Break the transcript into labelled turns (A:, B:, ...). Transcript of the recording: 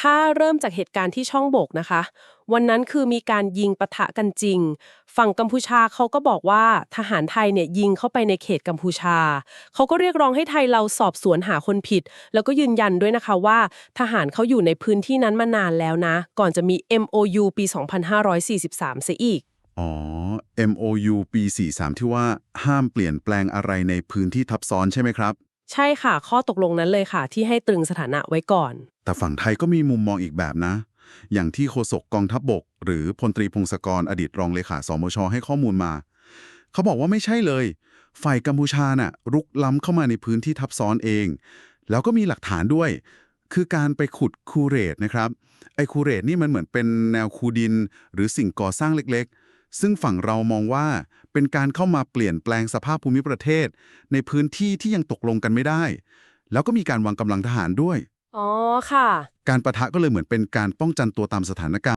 A: ถ้าเริ่มจากเหตุการณ์ที่ช่องโบกนะคะ วันนั้นคือมีการยิงปะทะกันจริง ฝั่งกัมพูชาเขาก็บอกว่าทหารไทยเนี่ยยิงเข้าไปในเขตกัมพูชา เขาก็เรียกร้องให้ไทยเราสอบสวนหาคนผิด แล้วก็ยืนยันด้วยนะคะว่า ทหารเขาอยู่ในพื้นที่นั้นมานานแล้วนะ ก่อนจะมี MOU ปี 2543เสียอีก
B: อ๋อ MOU ปี 43 ที่ว่าห้ามเปลี่ยนแปลงอะไรในพื้นที่ทับซ้อนใช่ไหมครับ
A: ใช่ค่ะ ข้อตกลงนั้นเลยค่ะ ที่ให้ตรึงสถานะไว้ก่อน
B: แต่ฝั่งไทยก็มีมุมมองอีกแบบนะ อย่างที่โฆษกกองทัพบบก หรือพลตรีพงศกรอดีตรองเลขาสมชให้ข้อมูลมา เขาบอกว่าไม่ใช่เลย ฝ่ายกัมพูชาน่ะรุกล้ำเข้ามาในพื้นที่ทับซ้อนเอง แล้วก็มีหลักฐานด้วย คือการไปขุดคูเรตนะครับไอคูเรตนี่มันเหมือนเป็นแนวคูดิน หรือสิ่งก่อสร้างเล็กๆ ซึ่งฝั่งเรามองว่าเป็นการเข้ามาเปลี่ยนแปลงสภาพภูมิประเทศ ในพื้นที่ที่ยังตกลงกันไม่ได้ แล้วก็มีการวางกำลังทหารด้วย
A: อ๋อ ค่ะ
B: การประทะก็เลยเหมือนเป็นการป้องกันตัวตามสถานการณ์